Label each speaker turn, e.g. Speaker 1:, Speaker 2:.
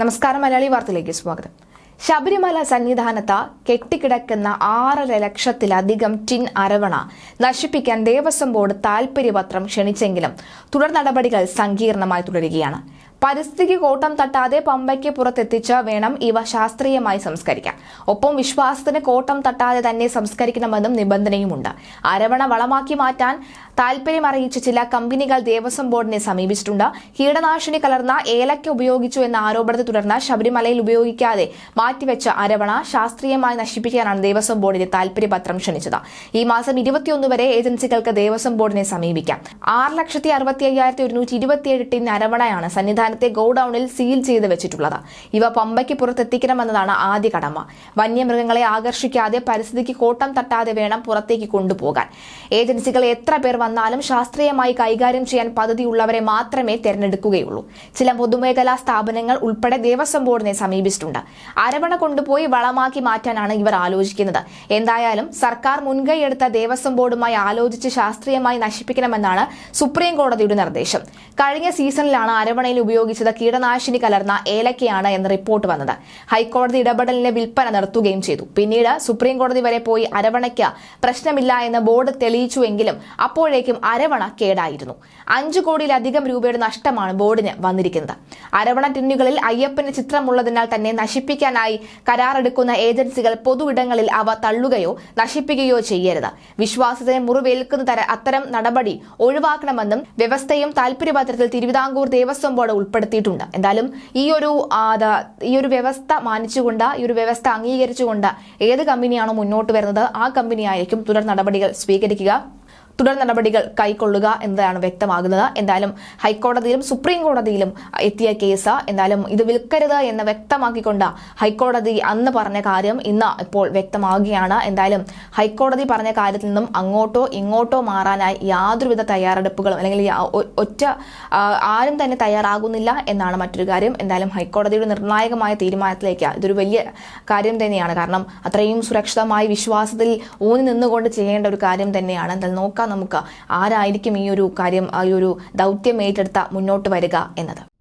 Speaker 1: നമസ്കാരം മലയാളി വാർത്തയിലേക്ക് സ്വാഗതം. ശബരിമല സന്നിധാനത്ത് കെട്ടിക്കിടക്കുന്ന ആറര ലക്ഷത്തിലധികം ടിൻ അരവണ നശിപ്പിക്കാൻ ദേവസ്വം ബോർഡ് താൽപര്യപത്രം ക്ഷണിച്ചെങ്കിലും തുടർ നടപടികൾ സങ്കീർണമായി തുടരുകയാണ്. പരിസ്ഥിതിക്ക് കോട്ടം തട്ടാതെ പമ്പയ്ക്ക് പുറത്തെത്തിച്ച് വേണം ഇവ ശാസ്ത്രീയമായി സംസ്കരിക്കാൻ. ഒപ്പം വിശ്വാസത്തിന് കോട്ടം തട്ടാതെ തന്നെ സംസ്കരിക്കണമെന്നും നിബന്ധനയുമുണ്ട്. അരവണ വളമാക്കി മാറ്റാൻ താൽപര്യം ചില കമ്പനികൾ ദേവസ്വം ബോർഡിനെ സമീപിച്ചിട്ടുണ്ട്. കീടനാശിനി കലർന്ന ഏലക്ക ഉപയോഗിച്ചു എന്ന ആരോപണത്തെ തുടർന്ന് ശബരിമലയിൽ ഉപയോഗിക്കാതെ മാറ്റിവെച്ച അരവണ ശാസ്ത്രീയമായി നശിപ്പിക്കാനാണ് ദേവസ്വം ബോർഡിന്റെ താൽപര്യപത്രം ക്ഷണിച്ചത്. ഈ മാസം ഇരുപത്തിയൊന്ന് വരെ ഏജൻസികൾക്ക് ദേവസ്വം ബോർഡിനെ സമീപിക്കാം. ആറ് ലക്ഷത്തി അറുപത്തി അയ്യായിരത്തി ഒരുന്നൂറ്റി ഇരുപത്തിയേഴ് ടിൻ അരവണയാണ് സന്നിധാനത്തെ ഗോഡൌണിൽ സീൽ ചെയ്ത് വെച്ചിട്ടുള്ളത്. ഇവ പമ്പയ്ക്ക് പുറത്തെത്തിക്കണമെന്നതാണ് ആദ്യ കടമ. വന്യമൃഗങ്ങളെ ആകർഷിക്കാതെ പരിസ്ഥിതിക്ക് കോട്ടം തട്ടാതെ വേണം പുറത്തേക്ക് കൊണ്ടുപോകാൻ. ഏജൻസികൾ എത്ര പേർ വന്നാലും ശാസ്ത്രീയമായി കൈകാര്യം ചെയ്യാൻ പദ്ധതിയുള്ളവരെ മാത്രമേ തെരഞ്ഞെടുക്കുകയുള്ളൂ. ചില പൊതുമേഖലാ സ്ഥാപനങ്ങൾ ഉൾപ്പെടെ ദേവസ്വം ബോർഡിനെ സമീപിച്ചിട്ടുണ്ട്. അരവണ കൊണ്ടുപോയി വളമാക്കി മാറ്റാനാണ് ഇവർ ആലോചിക്കുന്നത്. എന്തായാലും സർക്കാർ മുൻകൈയെടുത്ത ദേവസ്വം ബോർഡുമായി ആലോചിച്ച് ശാസ്ത്രീയമായി നശിപ്പിക്കണമെന്നാണ് സുപ്രീം കോടതിയുടെ നിർദ്ദേശം. കഴിഞ്ഞ സീസണിലാണ് അരവണയിൽ ഉപയോഗിച്ചത് കീടനാശിനി കലർന്ന ഏലക്കയാണ് എന്ന റിപ്പോർട്ട് വന്നത്. ഹൈക്കോടതി ഇടപെടലിനെ വിൽപ്പന നിർത്തുകയും ചെയ്തു. പിന്നീട് സുപ്രീം കോടതി വരെ പോയി അരവണയ്ക്ക് പ്രശ്നമില്ല എന്ന് ബോർഡ് തെളിയിച്ചുവെങ്കിലും അപ്പോഴേക്കും അരവണ കേടായിരുന്നു. അഞ്ചു കോടിയിലധികം രൂപയുടെ നഷ്ടമാണ് ബോർഡിന് വന്നിരിക്കുന്നത്. അരവണ ടിന്നുകളിൽ അയ്യപ്പന്റെ ചിത്രമുള്ളതിനാൽ തന്നെ നശിപ്പിക്കാനായി കരാറെടുക്കുന്ന ഏജൻസികൾ പൊതുവിടങ്ങളിൽ അവ തള്ളുകയോ നശിപ്പിക്കുകയോ ചെയ്യരുത്. വിശ്വാസത്തിന് മുറിവേൽക്കുന്ന തര അത്തരം നടപടി ഒഴിവാക്കണമെന്നും വ്യവസ്ഥയും താൽപര്യപത്രത്തിൽ തിരുവിതാംകൂർ ദേവസ്വം ബോർഡ് ഉൾപ്പെടുത്തിയിട്ടുണ്ട്. എന്തായാലും ഈ ഒരു ഈ ഒരു വ്യവസ്ഥ മാനിച്ചുകൊണ്ട് ഈ ഒരു വ്യവസ്ഥ അംഗീകരിച്ചുകൊണ്ട് ഏത് കമ്പനിയാണോ മുന്നോട്ട് വരുന്നത് ആ കമ്പനിയായിരിക്കും തുടർ നടപടികൾ സ്വീകരിക്കുക. തുടർ നടപടികൾ കൈക്കൊള്ളുക എന്നതാണ് വ്യക്തമാകുന്നത്. എന്തായാലും ഹൈക്കോടതിയിലും സുപ്രീം കോടതിയിലും എത്തിയ കേസ് എന്തായാലും ഇത് വിൽക്കരുത് എന്ന് വ്യക്തമാക്കിക്കൊണ്ട് ഹൈക്കോടതി അന്ന് പറഞ്ഞ കാര്യം ഇന്ന് ഇപ്പോൾ വ്യക്തമാകുകയാണ് എന്തായാലും ഹൈക്കോടതി പറഞ്ഞ കാര്യത്തിൽ നിന്നും അങ്ങോട്ടോ ഇങ്ങോട്ടോ മാറാനായി യാതൊരുവിധ തയ്യാറെടുപ്പുകളും അല്ലെങ്കിൽ ഒറ്റ ആരും തന്നെ തയ്യാറാകുന്നില്ല എന്നാണ് മറ്റൊരു കാര്യം. എന്തായാലും ഹൈക്കോടതിയുടെ നിർണായകമായ തീരുമാനത്തിലേക്ക് ഇതൊരു വലിയ കാര്യം തന്നെയാണ്. കാരണം അത്രയും സുരക്ഷിതമായി വിശ്വാസത്തിൽ ഊന്നി നിന്നുകൊണ്ട് ചെയ്യേണ്ട ഒരു കാര്യം തന്നെയാണ്. എന്തായാലും നോക്കാം നമുക്ക് ആരായിരിക്കും ഈ ഒരു കാര്യം ഈ ഒരു ദൗത്യം ഏറ്റെടുത്ത മുന്നോട്ട് വരിക എന്നത്.